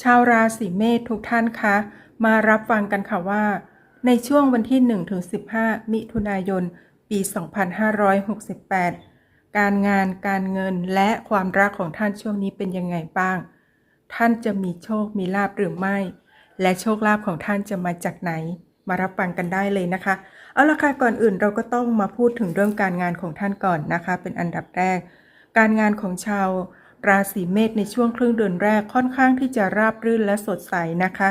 ชาวราศีเมษทุกท่านคะ มารับฟังกันค่ะว่า ในช่วงวันที่ 1-15 มิถุนายน ปี 2568 การงานการเงินและความรักของท่านช่วงนี้เป็นยังไงบ้าง ท่านจะมีโชคมีลาบหรือไม่ และโชคลาภของท่านจะมาจากไหน มารับฟังกันได้เลยนะคะ เอาละค่ะก่อนอื่นเราก็ต้องมาพูดถึงเรื่องการงานของท่านก่อนนะคะ เป็นอันดับแรก การงานของชาว ราศีเมษในช่วงครึ่งเดือนแรกค่อนข้างที่จะราบรื่นและสดใสนะคะ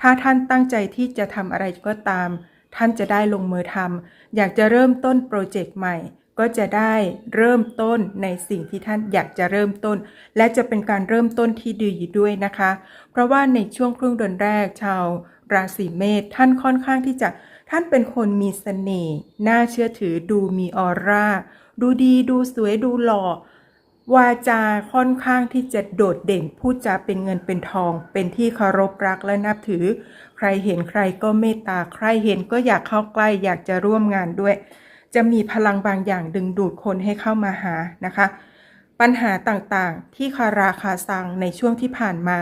ถ้าท่านตั้งใจที่จะทำอะไรก็ตาม ท่านจะได้ลงมือทำอยากจะเริ่มต้นโปรเจกต์ใหม่ ก็จะได้เริ่มต้นในสิ่งที่ท่านอยากจะเริ่มต้น และจะเป็นการเริ่มต้นที่ดีด้วยนะคะ เพราะว่าในช่วงครึ่งเดือนแรกชาว ราศีเมษท่านค่อนข้างที่จะท่านเป็นคนมีเสน่ห์น่าเชื่อถือดูมีออร่าดูดีดูสวยดูหล่อ วาจาค่อนข้างที่จะโดดเด่น พูดจาเป็นเงินเป็นทอง เป็นที่เคารพรักและนับถือ ใครเห็นใครก็เมตตา ใครเห็นก็อยากเข้าใกล้ อยากจะร่วมงานด้วย จะมีพลังบางอย่างดึงดูดคนให้เข้ามาหานะคะ ปัญหาต่างๆ ที่คาราคาซังในช่วงที่ผ่านมา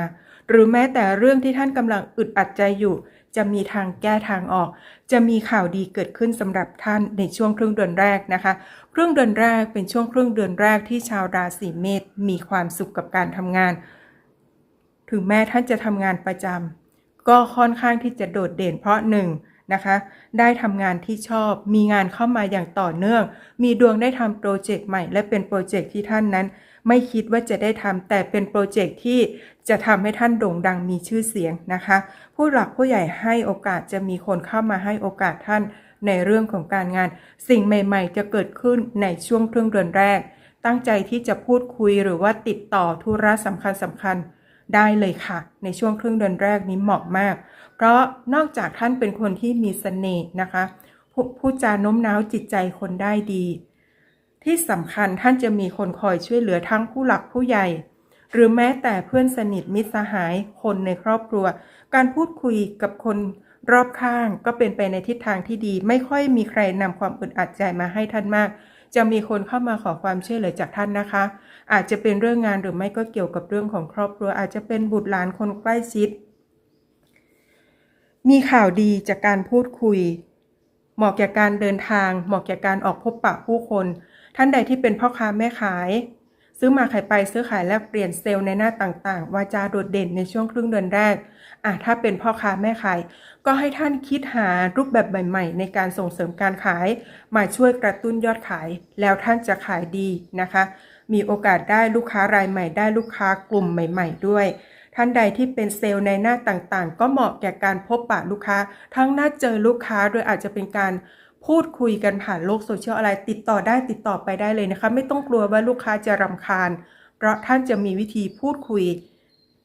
หรือแม้แต่เรื่องที่ท่านกำลังอึดอัดใจอยู่ จะมีทางแก้ทางออก จะมีข่าวดีเกิดขึ้นสำหรับท่านในช่วงครึ่งเดือนแรกนะคะ ครึ่งเดือนแรกเป็นช่วงครึ่งเดือนแรกที่ชาวราศีเมษมีความสุขกับการทำงาน ถึงแม้ท่านจะทำงานประจำก็ค่อนข้างที่จะโดดเด่นเพราะหนึ่งนะคะได้ทำงานที่ชอบ มีงานเข้ามาอย่างต่อเนื่อง มีดวงได้ทำโปรเจกต์ใหม่ และเป็นโปรเจกต์ที่ท่านนั้น ไม่คิดว่าจะได้ทำแต่เป็นโปรเจกต์ที่จะทำให้ท่านโด่งดังมีชื่อเสียงนะคะ ผู้หลักผู้ใหญ่ให้โอกาสจะมีคนเข้ามาให้โอกาสท่านในเรื่องของการงาน สิ่งใหม่ๆ จะเกิดขึ้นในช่วงครึ่งเดือนแรก ตั้งใจที่จะพูดคุยหรือว่าติดต่อธุระสำคัญสำคัญๆได้เลยค่ะ ในช่วงครึ่งเดือนแรกนี้เหมาะมาก เพราะนอกจากท่านเป็นคนที่มีเสน่ห์นะคะผู้ผู้จาโน้มน้าวจิตใจคนได้ดี ที่สำคัญท่านจะมีคนคอยช่วยเหลือทั้งผู้หลักผู้ใหญ่ หรือแม้แต่เพื่อนสนิทมิตรสหายคนในครอบครัว การพูดคุยกับคนรอบข้างก็เป็นไปในทิศทางที่ดี ไม่ค่อยมีใครนำความอึดอัดใจมาให้ท่านมาก จะมีคนเข้ามาขอความช่วยเหลือจากท่านนะคะ อาจจะเป็นเรื่องงานหรือไม่ก็เกี่ยวกับเรื่องของครอบครัว อาจจะเป็นบุตรหลานคนใกล้ชิด มีข่าวดีจากการพูดคุย เหมาะแก่การเดินทาง เหมาะแก่การออกพบปะผู้คน ท่านใดที่เป็นพ่อค้าแม่ขาย ซื้อมาขายไปซื้อขายแลกเปลี่ยนเซลล์ในหน้าต่างๆ วาจาโดดเด่นในช่วงครึ่งเดือนแรกอะถ้าเป็นพ่อค้าแม่ขาย ก็ให้ท่านคิดหารูปแบบใหม่ๆ ในการส่งเสริมการขาย มาช่วยกระตุ้นยอดขาย แล้วท่านจะขายดีนะคะ มีโอกาสได้ลูกค้ารายใหม่ ได้ลูกค้ากลุ่มใหม่ ๆ ด้วยท่านใดที่เป็นเซลล์ในหน้าต่างๆ ก็เหมาะแก่การพบปะลูกค้า ทั้งหน้าเจอลูกค้าโดยอาจจะเป็นการ พูดคุยกันผ่านโลกโซเชียลอะไรติดต่อได้ติดต่อไปได้เลยนะคะ ไม่ต้องกลัวว่าลูกค้าจะรำคาญ เพราะท่านจะมีวิธีพูดคุย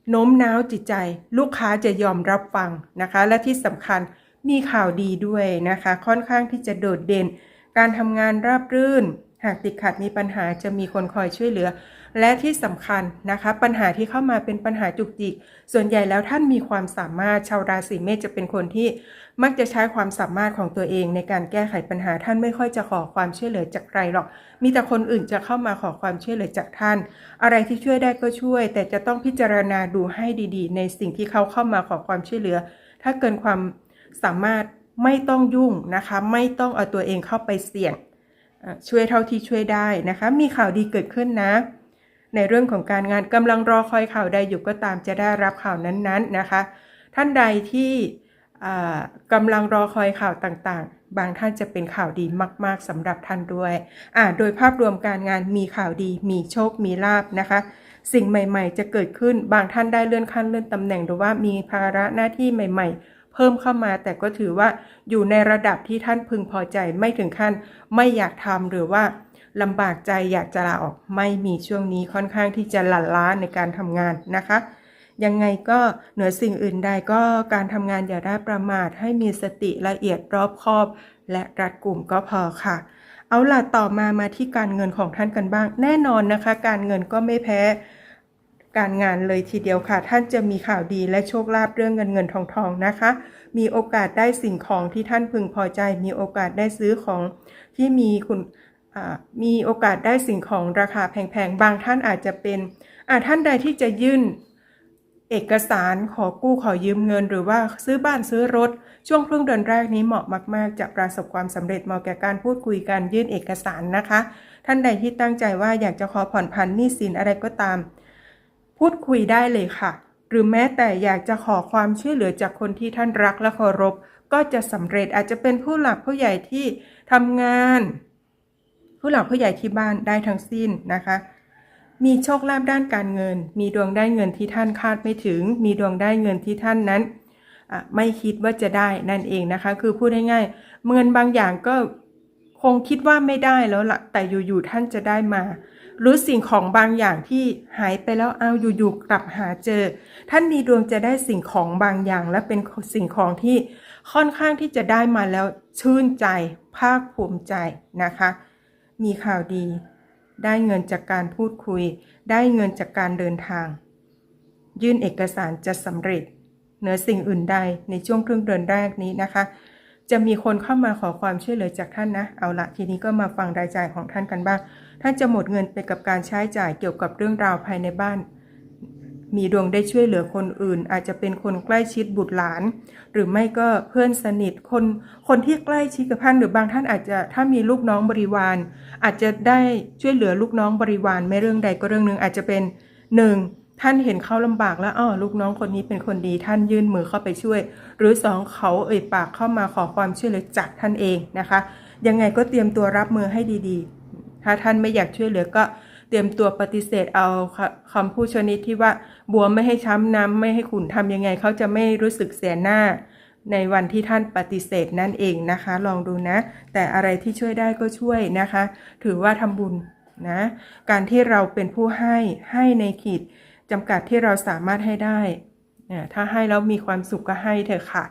โน้มน้าวจิตใจ ลูกค้าจะยอมรับฟังนะคะ และที่สำคัญมีข่าวดีด้วยนะคะ ค่อนข้างที่จะโดดเด่น การทำงานราบรื่น หากติดขัดมีปัญหาจะมีคนคอยช่วยเหลือ และที่สำคัญนะคะ ปัญหาที่เข้ามาเป็นปัญหาจุกจิก ส่วนใหญ่แล้วท่านมีความสามารถชาวราศีเมษจะเป็นคนที่มักจะใช้ความสามารถของตัวเองในการแก้ไขปัญหาท่านไม่ค่อยจะขอความช่วยเหลือจากใครหรอก มีแต่คนอื่นจะเข้ามาขอความช่วยเหลือจากท่าน อะไรที่ช่วยได้ก็ช่วย แต่จะต้องพิจารณาดูให้ดีๆ ในสิ่งที่เขาเข้ามาขอความช่วยเหลือ ถ้าเกินความสามารถไม่ต้องยุ่งนะคะ ไม่ต้องเอาตัวเองเข้าไปเสี่ยงช่วยเท่าที่ช่วยได้นะคะ มีข่าวดีเกิดขึ้นนะ ในเรื่องของการงานกำลังรอคอยข่าวใดอยู่ก็ตามจะได้รับข่าวนั้นๆนะคะ ท่านใดที่กำลังรอคอยข่าวต่างๆ บางท่านจะเป็นข่าวดีมากๆสำหรับท่านด้วยอ่าโดยภาพรวมการงานมีข่าวดี มีโชค มีลาบนะคะ สิ่งใหม่ ๆ จะเกิดขึ้น บางท่านได้เลื่อนขั้นเลื่อนตำแหน่งหรือว่ามีภาระหน้าที่ใหม่ๆเพิ่มเข้ามาแต่ก็ถือว่าอยู่ในระดับที่ท่านพึงพอใจไม่ถึงขั้นไม่อยากทำหรือว่า ลำบากใจอยากจะลาออกไม่มีช่วงนี้ค่อนข้างที่จะหลั่นล้าในการทำงานนะคะ ยังไงก็เหนือสิ่งอื่นใดก็การทำงานอย่าได้ประมาทให้มีสติละเอียดรอบคอบ และรัดกลุ่มก็พอค่ะเอาล่ะต่อมามาที่การเงินของท่านกันบ้าง แน่นอนนะคะ การเงินก็ไม่แพ้การงานเลยทีเดียวค่ะ ท่านจะมีข่าวดีและโชคลาภเรื่องเงินเงินทองทองนะคะ มีโอกาสได้สิ่งของที่ท่านพึงพอใจ มีโอกาสได้ซื้อของที่มีคุณ มีโอกาสได้สิ่งของราคาแพงๆ บางท่านอาจจะเป็นท่านใดที่จะยื่นเอกสารขอกู้ขอยืมเงิน หรือว่าซื้อบ้านซื้อรถ ช่วงครึ่งเดือนแรกนี้เหมาะมากๆ จะประสบความสำเร็จเหมาะแก่การพูดคุยการยื่นเอกสารนะคะ ท่านใดที่ตั้งใจว่าอยากจะขอผ่อนผันหนี้สินอะไรก็ตาม พูดคุยได้เลยค่ะ หรือแม้แต่อยากจะขอความช่วยเหลือจากคนที่ท่านรักและเคารพก็จะสำเร็จอาจจะเป็นผู้หลักผู้ใหญ่ที่ทำงาน ผู้หลักผู้ใหญ่ที่บ้านได้ทั้งสิ้นนะคะ มีโชคลาภด้านการเงิน มีดวงได้เงินที่ท่านคาดไม่ถึง มีดวงได้เงินที่ท่านนั้นไม่คิดว่าจะได้นั่นเองนะคะ คือพูดง่ายๆเงินบางอย่างก็คงคิดว่าไม่ได้แล้วล่ะแต่อยู่ๆท่านจะได้มา หรือสิ่งของบางอย่างที่หายไปแล้วเอาอยู่ๆกลับหาเจอ ท่านมีดวงจะได้สิ่งของบางอย่าง และเป็นสิ่งของที่ค่อนข้างที่จะได้มาแล้วชื่นใจภาคภูมิใจนะคะ มีข่าวดี ได้เงินจากการพูดคุย ได้เงินจากการเดินทาง ยื่นเอกสารจะสำเร็จเหนือสิ่งอื่นใดในช่วงครึ่งเดือนแรกนี้นะคะ จะมีคนเข้ามาขอความช่วยเหลือจากท่านนะ เอาละทีนี้ก็มาฟังรายจ่ายของท่านกันบ้าง ท่านจะหมดเงินไปกับการใช้จ่ายเกี่ยวกับเรื่องราวภายในบ้าน มีดวงได้ช่วยเหลือคนอื่น อาจจะเป็นคนใกล้ชิดบุตรหลาน หรือไม่ก็เพื่อนสนิทคนคนที่ใกล้ชิดกับท่านหรือบางท่านอาจจะถ้ามีลูกน้องบริวาร อาจจะได้ช่วยเหลือลูกน้องบริวารไม่เรื่องใดก็เรื่องหนึ่งอาจจะเป็นหนึ่งท่านเห็นเขาลำบากแล้วอ้อลูกน้องคนนี้เป็นคนดี ท่านยื่นมือเข้าไปช่วย หรือสองเขาเอ่ยปากเข้ามาขอความช่วยเหลือจากท่านเองนะคะ ยังไงก็เตรียมตัวรับมือให้ดีๆ ถ้าท่านไม่อยากช่วยเหลือก็ เตรียมตัวปฏิเสธเอาคคำพูดชนิดที่ว่าบัวไม่ให้ช้ำน้ำไม่ให้ขุนทำยังไงเขาจะไม่รู้สึกเสียหน้า ในวันที่ท่านปฏิเสธนั่นเองนะคะ ลองดูนะ แต่อะไรที่ช่วยได้ก็ช่วยนะคะ ถือว่าทำบุญนะการที่เราเป็นผู้ให้ให้ในขีดจำกัดที่เราสามารถให้ได้เนี่ยถ้าให้แล้วมีความสุขก็ให้เถอะค่ะ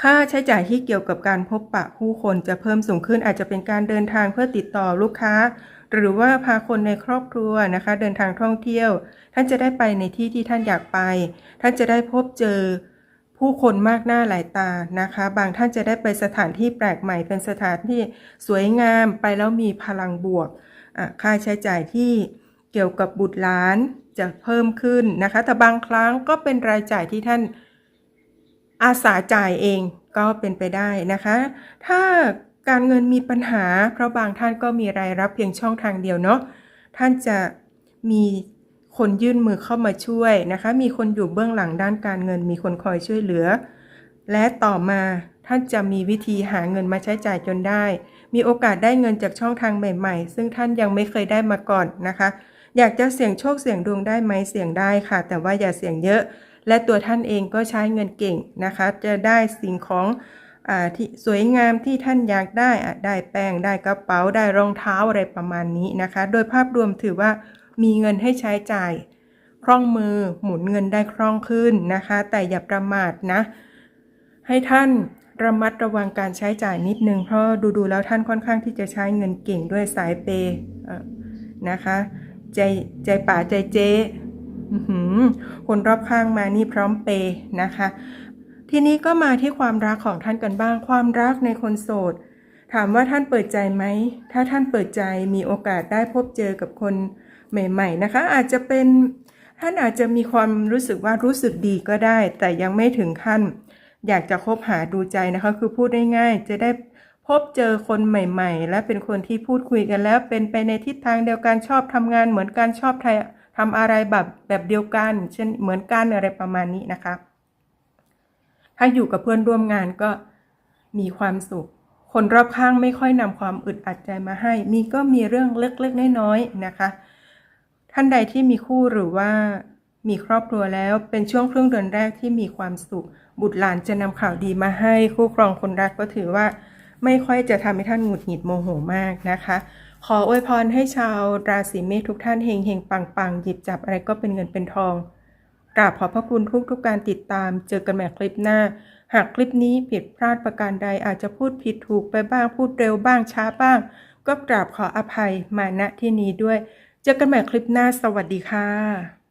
ค่าใช้จ่ายที่เกี่ยวกับการพบปะผู้คนจะเพิ่มสูงขึ้นอาจจะเป็นการเดินทางเพื่อติดต่อลูกค้า หรือว่าพาคนในครอบครัวนะคะ เดินทางท่องเที่ยว ท่านจะได้ไปในที่ที่ท่านอยากไป ท่านจะได้พบเจอผู้คนมากหน้าหลายตานะคะ บางท่านจะได้ไปสถานที่แปลกใหม่เป็นสถานที่สวยงามไปแล้วมีพลังบวกค่าใช้จ่ายที่เกี่ยวกับบุตรหลานจะเพิ่มขึ้นนะคะ แต่บางครั้งก็เป็นรายจ่ายที่ท่านอาสาจ่ายเองก็เป็นไปได้นะคะ ถ้า การเงินมีปัญหา เพราะบางท่านก็มีรายรับเพียงช่องทางเดียวเนาะท่านจะมีคนยื่นมือเข้ามาช่วยนะคะ มีคนอยู่เบื้องหลังด้านการเงิน มีคนคอยช่วยเหลือ และต่อมาท่านจะมีวิธีหาเงินมาใช้จ่ายจนได้ มีโอกาสได้เงินจากช่องทางใหม่ ๆ ซึ่งท่านยังไม่เคยได้มาก่อนนะคะ อยากจะเสี่ยงโชคเสี่ยงดวงได้ไหมเสี่ยงได้ค่ะ แต่ว่าอย่าเสี่ยงเยอะ และตัวท่านเองก็ใช้เงินเก่งนะคะ จะได้สิ่งของ ที่สวยงามที่ท่านอยากได้ได้แป้งได้กระเป๋าได้รองเท้าอะไรประมาณนี้นะคะ โดยภาพรวมถือว่ามีเงินให้ใช้จ่าย คล่องมือหมุนเงินได้คล่องขึ้นนะคะ แต่อย่าประมาทนะ ให้ท่านระมัดระวังการใช้จ่ายนิดนึง เพราะดูๆแล้วท่านค่อนข้างที่จะใช้เงินเก่งด้วยสายเปย์นะคะใจใจป่าใจเจ้คนรอบข้างมานี่พร้อมเปย์นะคะ ทีนี้ก็มาที่ความรักของท่านกันบ้าง ความรักในคนโสด ถามว่าท่านเปิดใจไหม ถ้าท่านเปิดใจมีโอกาสได้พบเจอกับคนใหม่ ๆ นะคะ อาจจะเป็นท่านอาจจะมีความรู้สึกว่ารู้สึกดีก็ได้ แต่ยังไม่ถึงขั้น อยากจะคบหาดูใจนะคะ คือพูดง่ายๆ จะได้พบเจอคนใหม่ ๆ และเป็นคนที่พูดคุยกันแล้ว เป็นไปในทิศทางเดียวกันชอบทำงานเหมือนกันชอบทำอะไรแบบแบบเดียวกัน เช่นเหมือนกันอะไรประมาณนี้นะคะ ถ้าอยู่กับเพื่อนร่วมงานก็มีความสุข คนรอบข้างไม่ค่อยนำความอึดอัดใจมาให้ มีก็มีเรื่องเล็กๆน้อยๆนะคะ ท่านใดที่มีคู่หรือว่ามีครอบครัวแล้วเป็นช่วงครึ่งเดือนแรกที่มีความสุข บุตรหลานจะนำข่าวดีมาให้ คู่ครองคนรักก็ถือว่า ไม่ค่อยจะทำให้ท่านหงุดหงิดโมโหมากนะคะ ขออวยพรให้ชาวราศีเมษทุกท่านเฮงเฮงปังปังหยิบจับอะไรก็เป็นเงินเป็นทอง กราบขอบพระคุณทุกทุกการติดตาม เจอกันใหม่คลิปหน้า หากคลิปนี้ผิดพลาดประการใดอาจจะพูดผิดถูกไปบ้าง พูดเร็วบ้างช้าบ้าง ก็กราบขออภัยมาณที่นี้ด้วย เจอกันใหม่คลิปหน้า สวัสดีค่ะ